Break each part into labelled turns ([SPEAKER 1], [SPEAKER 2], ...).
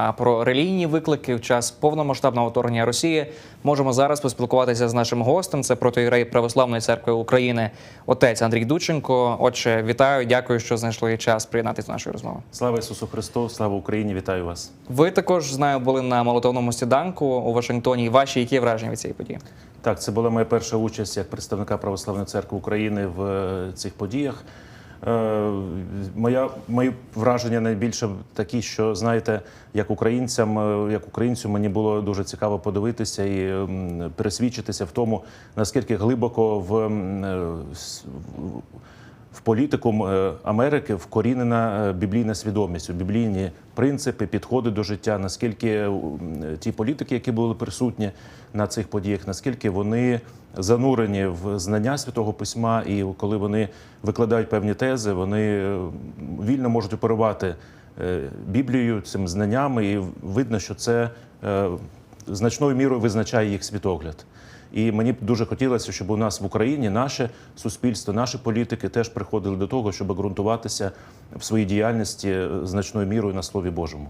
[SPEAKER 1] а про релігійні виклики в час повномасштабного вторгнення Росії можемо зараз поспілкуватися з нашим гостем. Це протоїрей Православної церкви України, отець Андрій Дученко. Отже, вітаю, дякую, що знайшли час приєднатися до нашої розмови.
[SPEAKER 2] Слава Ісусу Христу, слава Україні! Вітаю вас.
[SPEAKER 1] Ви також знаю, були на молитовному сніданку у Вашингтоні. Ваші які враження від цієї події?
[SPEAKER 2] Так, це була моя перша участь як представника Православної церкви України в е, цих подіях. Е, Моя мої враження найбільше такі, що знаєте, як українцям, е, як українцю, мені було дуже цікаво подивитися і пересвідчитися в тому, наскільки глибоко в, е, в- в політику е, Америки вкорінена е, біблійна свідомість, біблійні принципи, підходи до життя, наскільки е, ті політики, які були присутні на цих подіях, наскільки вони занурені в знання святого письма, і коли вони викладають певні тези, вони вільно можуть оперувати Біблією цим знаннями, і видно, що це значною мірою визначає їх світогляд. І мені б дуже хотілося, щоб у нас в Україні наше суспільство, наші політики теж приходили до того, щоб ґрунтуватися в своїй діяльності е, значною мірою на Слові Божому.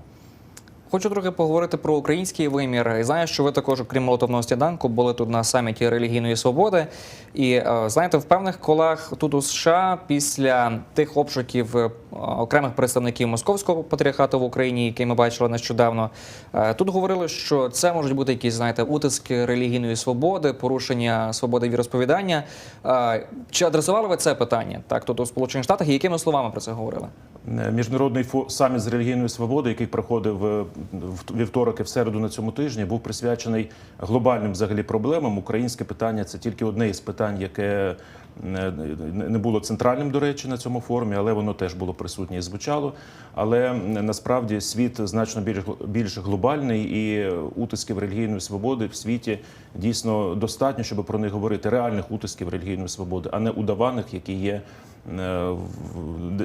[SPEAKER 1] Хочу трохи поговорити про український вимір. І знаю, що ви також, окрім молотовного сніданку, були тут на саміті релігійної свободи. І е, знаєте, в певних колах тут у США після тих обшуків е, окремих представників московського патріархату в Україні, які ми бачили нещодавно, е, тут говорили, що це можуть бути якісь, знаєте, утиски релігійної свободи, порушення свободи віросповідання. Чи адресували ви це питання так тут у Сполучених Штатах? І якими словами про це говорили?
[SPEAKER 2] Е, Міжнародний саміт з релігійної свободи, який проходив е, вівторок і в середу на цьому тижні, був присвячений глобальним взагалі проблемам. Українське питання це тільки одне із питань, яке е, не було центральним, до речі, на цьому форумі, але воно теж було присутнє і звучало. Але насправді світ значно більш більш глобальний, і утисків релігійної свободи в світі дійсно достатньо, щоб про них говорити. Реальних утисків релігійної свободи, а не удаваних, які є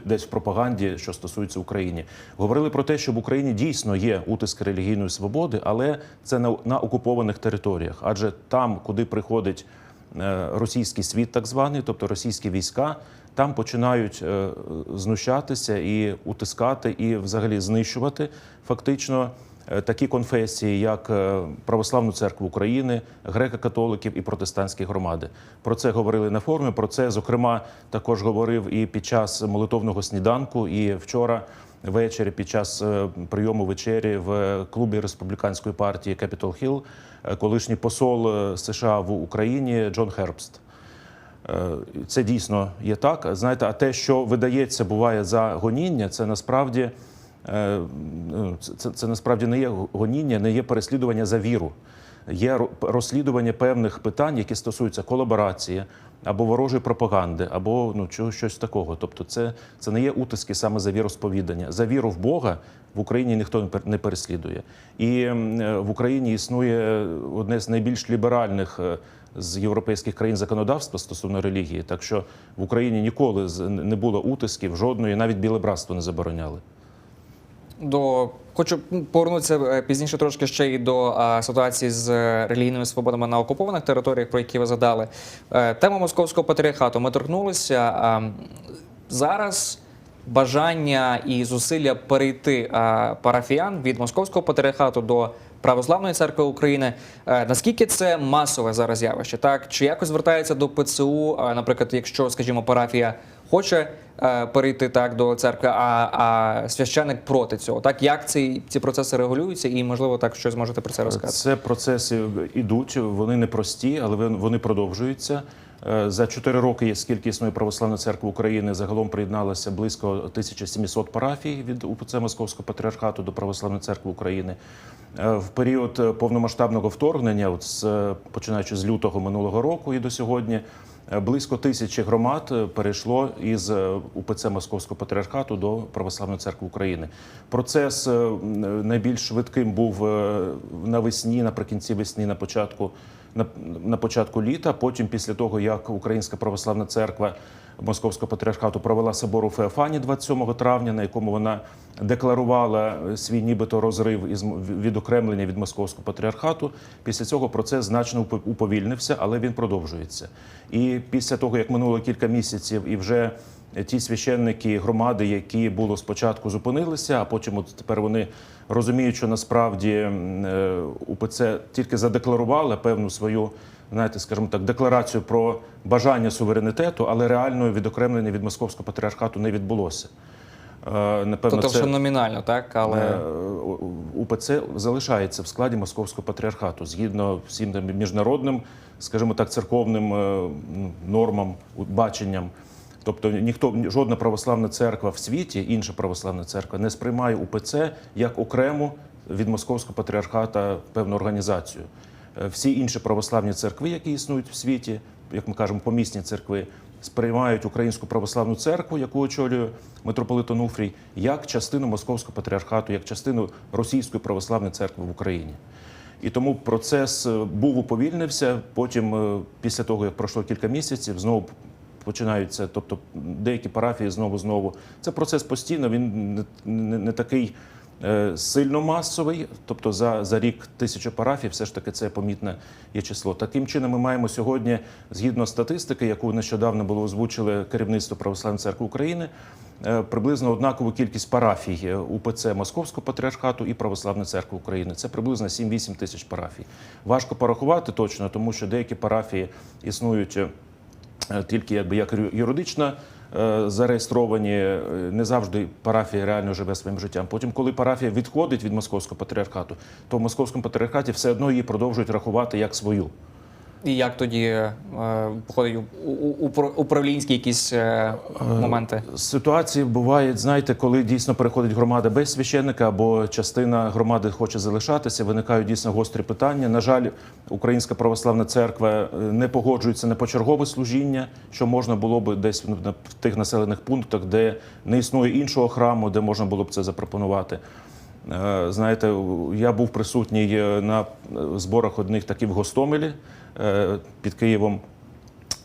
[SPEAKER 2] десь в пропаганді, що стосується України. Говорили про те, що в Україні дійсно є утиски релігійної свободи, але це на, на окупованих територіях, адже там, куди приходить е, російський світ, так званий, тобто російські війська, там починають е, знущатися і утискати, і взагалі знищувати фактично. Е, Такі конфесії, як е, Православну церкву України, греко-католиків і протестантські громади, про це говорили на форумі. Про це зокрема також говорив і під час молитовного сніданку. І вчора ввечері, під час е, прийому вечері в клубі республіканської партії Capitol Hill, колишній посол США в Україні Джон Хербст. Це дійсно є так. Знаєте, а те, що видається, буває за гоніння, це насправді це, це, це насправді не є гоніння, не є переслідування за віру. Є розслідування певних питань, які стосуються колаборації або ворожої пропаганди, або ну чого щось такого. Тобто, це, це не є утиски саме за віросповідання. За віру в Бога в Україні ніхто не пер- переслідує. І е, в Україні існує одне з найбільш ліберальних е, з європейських країн законодавства стосовно релігії. Так що в Україні ніколи не було утисків, жодної, навіть біле братство не забороняли.
[SPEAKER 1] До хочу повернутися е, пізніше трошки ще й до ситуації з е, релігійними свободами на окупованих територіях, про які ви задали. Е, Тема московського патріархату. Ми торкнулися. Зараз бажання і зусилля перейти парафіян від московського патріархату до Православної церкви України. Наскільки це масове зараз явище? Так чи якось звертається до ПЦУ? Наприклад, якщо, скажімо, парафія хоче е, перейти так до церкви, а, а священик проти цього. Так як ці, ці процеси регулюються, і можливо так щось можете про це розказати?
[SPEAKER 2] Це процеси ідуть, вони непрості, але вони- продовжуються. Е, За чотири роки, скільки існує Православна церква України, загалом приєдналося близько 1700 парафій від УПЦ Московського патріархату до Православної церкви України. Е, В період е, повномасштабного вторгнення, от з, е, починаючи з лютого минулого року і до сьогодні, е, близько тисячі громад е, перейшло із е, УПЦ Московського патріархату до Православної церкви України. Процес е, найбільш швидким був е, навесні, наприкінці весні, на початку на, на початку літа. Потім, після того, як Українська православна церква Московського патріархату провела собор у Феофані 27 травня, на якому вона декларувала свій нібито розрив із відокремлення від московського патріархату. Після цього процес значно уповільнився, але він продовжується. І після того, як минуло кілька місяців, і вже ті священники громади, які було спочатку зупинилися, а потім от тепер вони розуміють, що насправді е, УПЦ тільки задекларували певну свою, знаєте, скажімо так, декларацію про бажання суверенітету, але реального відокремлення від московського патріархату не відбулося. Е, Напевно,
[SPEAKER 1] Тобто,
[SPEAKER 2] це...
[SPEAKER 1] що номінально, так? Але
[SPEAKER 2] Е, УПЦ залишається в складі московського патріархату згідно всім міжнародним, скажімо так, церковним е, нормам, баченням. Тобто ніхто жодна православна церква в світі, інша православна церква, не сприймає УПЦ як окрему від московського патріархата певну організацію. Е, Всі інші православні церкви, які існують в світі, як ми кажемо, помісні церкви, сприймають українську православну церкву, яку очолює митрополит Онуфрій, як частину московського патріархату, як частину російської православної церкви в Україні. І тому процес е, був уповільнився. Потім, е, після того як пройшло кілька місяців, знову починаються, тобто деякі парафії знову знову. Це процес постійно. Він не, не, не такий сильно масовий. Тобто за, за рік тисяча парафій, все ж таки це помітне є число. Таким чином, ми маємо сьогодні, згідно статистики, яку нещодавно було озвучили керівництво Православної церкви України. е, Приблизно однакову кількість парафій е, УПЦ Московського патріархату і Православної церкви України. Це приблизно 7-8 тисяч парафій. Важко порахувати точно, тому що деякі парафії існують е, е, тільки якби як ю- юридично е, зареєстровані, е, не завжди парафія реально живе своїм життям. Потім, коли парафія відходить від московського патріархату, то в московському патріархаті все одно її продовжують рахувати як свою.
[SPEAKER 1] І як тоді е, походить у- управлінські якісь е, моменти?
[SPEAKER 2] Ситуації бувають, знаєте, коли дійсно переходить громада без священника, або частина громади хоче залишатися, виникають дійсно гострі питання. На жаль, Українська православна церква е, не погоджується на почергове служіння, що можна було б десь на тих населених пунктах, де не існує іншого храму, де можна було б це запропонувати. Е, Знаєте, я був присутній е, на е, зборах одних таких в Гостомелі е, під Києвом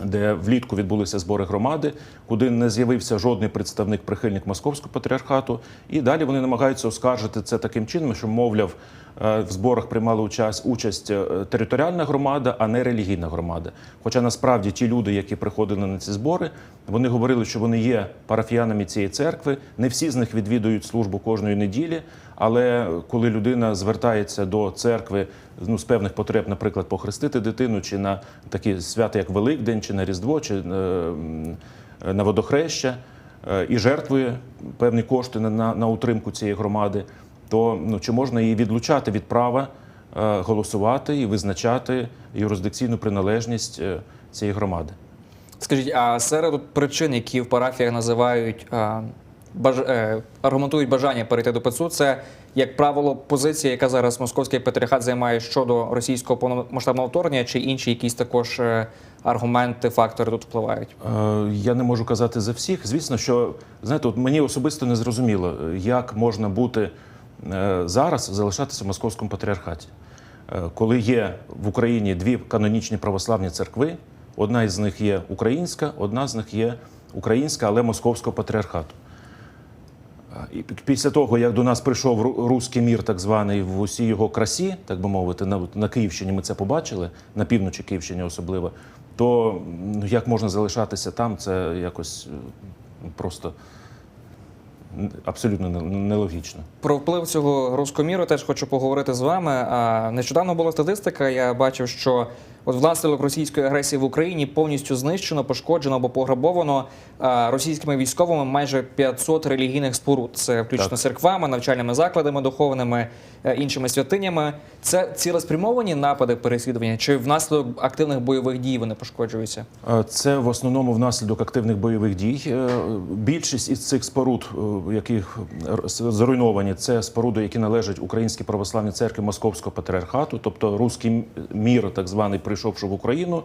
[SPEAKER 2] де влітку відбулися збори громади, куди не з'явився жодний представник прихильник московського патріархату. І далі вони намагаються оскаржити це таким чином, що, мовляв, е, в зборах приймала участь, участь е, територіальна громада, а не релігійна громада. Хоча насправді ті люди, які приходили на ці збори, вони говорили, що вони є парафіянами цієї церкви. Не всі з них відвідують службу кожної неділі. Але коли людина звертається до церкви ну, з певних потреб, наприклад, похрестити дитину, чи на такі свята, як Великдень, чи на Різдво, чи е, на водохреща, е, і жертвує певні кошти на, на, на утримку цієї громади, то ну, чи можна її відлучати від права е, голосувати і визначати юрисдикційну приналежність е, цієї громади?
[SPEAKER 1] Скажіть, а серед причин, які в парафіях називають а, баж... е, аргументують бажання перейти до ПЦУ, це як правило позиція, яка зараз московський патріархат займає щодо російського повномасштабного вторгнення, чи інші якісь також е, аргументи, фактори тут впливають?
[SPEAKER 2] Е, Я не можу казати за всіх. Звісно, що знаєте, от мені особисто не зрозуміло, як можна бути е, зараз залишатися в московському патріархаті, Е, коли є в Україні дві канонічні православні церкви. Одна із них є українська, одна з них є українська, але московського патріархату. І після того, як до нас прийшов ру- руський мір, так званий, в усій його красі, так би мовити, на, на Київщині ми це побачили, на півночі Київщини особливо, то ну, як можна залишатися там, це якось е, просто абсолютно не- нелогічно.
[SPEAKER 1] Про вплив цього руськоміру теж хочу поговорити з вами. Нещодавно була статистика. Я бачив, що от внаслідок російської агресії в Україні повністю знищено, пошкоджено або пограбовано російськими військовими майже 500 релігійних споруд. Це включно
[SPEAKER 2] Так.
[SPEAKER 1] церквами, навчальними закладами духовними, е, іншими святинями. Це цілеспрямовані напади переслідування, чи внаслідок активних бойових дій вони пошкоджуються?
[SPEAKER 2] Е, Це в основному внаслідок активних бойових дій. Е, Більшість із цих споруд, е, р- зруйновані, це споруди, які належать Українській православній церкві Московського патріархату, тобто руський мір, так званий, прийшовши в Україну,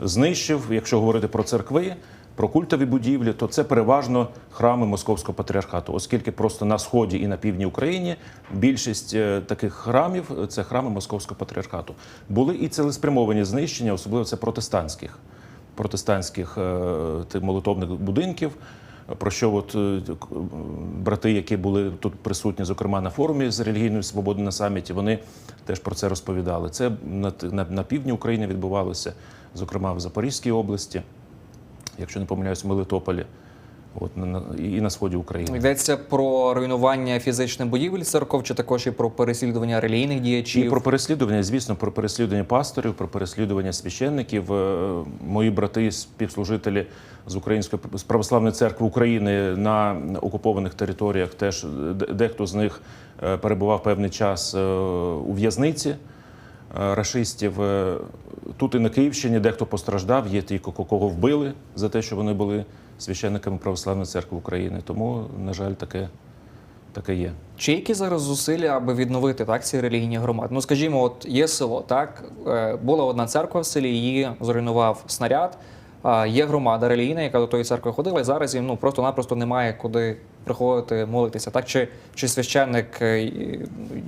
[SPEAKER 2] знищив, якщо говорити про церкви. Про культові будівлі, то це переважно храми Московського патріархату, оскільки просто на сході і на півдні України більшість е, таких храмів це храми Московського патріархату. Були і цілеспрямовані знищення, особливо це протестантських протестантських е, молитовних будинків. Про що от е, брати, які були тут присутні, зокрема на форумі з релігійної свободи на саміті, вони теж про це розповідали. Це на, на, на півдні України відбувалося, зокрема в Запорізькій області, якщо не помиляюсь, в Мелитополі. От, на, і на сході України.
[SPEAKER 1] Йдеться про руйнування фізичних будівель церков, чи також і про переслідування релігійних
[SPEAKER 2] І
[SPEAKER 1] діячів.
[SPEAKER 2] про переслідування, звісно, про переслідування пасторів, про переслідування священників. Е, Мої брати, співслужителі з Української з православної церкви України на окупованих територіях, теж дехто з них е, перебував певний час е, у в'язниці рашистів. Е, Тут і на Київщині дехто постраждав, є ті, кого вбили за те, що вони були священниками православної церкви України. Тому, на жаль, таке, таке є.
[SPEAKER 1] Чи які зараз зусилля, аби відновити так ці релігійні громади? Ну скажімо, от є село, так Е, була одна церква в селі, її зруйнував снаряд. Є громада релігійна, яка до тої церкви ходила, і зараз їм ну просто-напросто немає куди приходити молитися. Так чи, чи священник е,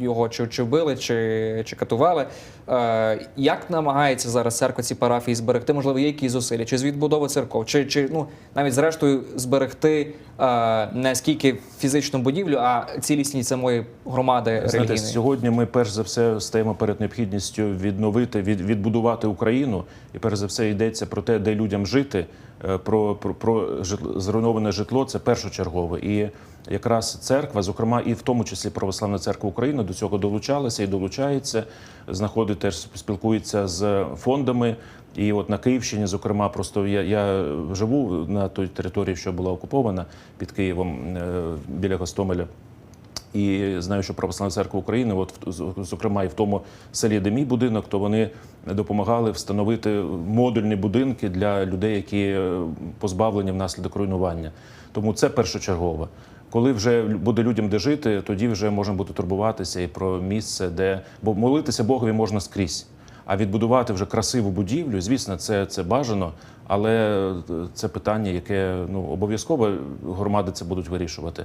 [SPEAKER 1] його чи, чи вбили, чи, чи катували? Е, як намагається зараз церква ці парафії зберегти? Можливо, є якісь зусилля? Чи з відбудови церков, чи, чи ну навіть зрештою зберегти е, не скільки фізичну будівлю, а цілісність самої громади
[SPEAKER 2] Знаєте,
[SPEAKER 1] релігійної?
[SPEAKER 2] сьогодні ми перш за все стаємо перед необхідністю відновити, від, відбудувати Україну, і перш за все йдеться про те, де людям жити. Е, Про, про, про зруйноване житло це першочергове. І якраз церква, зокрема, і в тому числі Православна церква України, до цього долучалася і долучається, знаходить теж спілкується з фондами. І от на Київщині, зокрема, просто я, я живу на той території, що була окупована під Києвом е, біля Гостомеля. І знаю, що Православна церква України, от зокрема, і в тому селі, де мій будинок, то вони допомагали встановити модульні будинки для людей, які е, позбавлені внаслідок руйнування. Тому це першочергово. Коли вже буде людям де жити, тоді вже можна буде турбуватися і про місце, де бо молитися Богові можна скрізь. А відбудувати вже красиву будівлю, звісно, це, це бажано, але е, це питання, яке ну обов'язково громади це будуть вирішувати.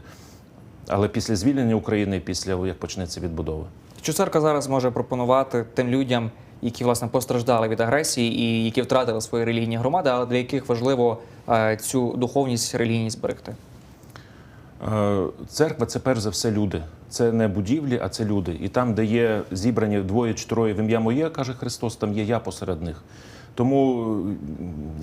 [SPEAKER 2] Але після звільнення України, після як почнеться відбудова.
[SPEAKER 1] Що церква зараз може пропонувати тим людям, які власне постраждали від агресії і які втратили свої релігійні громади, але для яких важливо е, цю духовність релігійність зберегти?
[SPEAKER 2] Е, Церква це перш за все люди. Це не будівлі, а це люди. І там, де є зібрані двоє чи троє в ім'я моє, каже Христос, там є я посеред них. Тому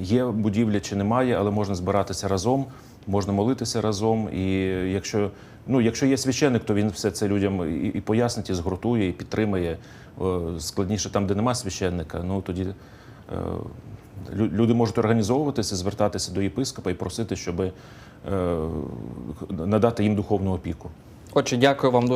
[SPEAKER 2] є будівля чи немає, але можна збиратися разом, можна молитися разом. І якщо, ну, якщо є священник, то він все це людям і, і пояснить, і згуртує, і підтримає. Складніше там, де нема священника, ну тоді. е, Люди можуть організовуватися, звертатися до єпископа і просити, щоб е, надати їм духовну опіку.
[SPEAKER 1] Отже, дякую вам дуже.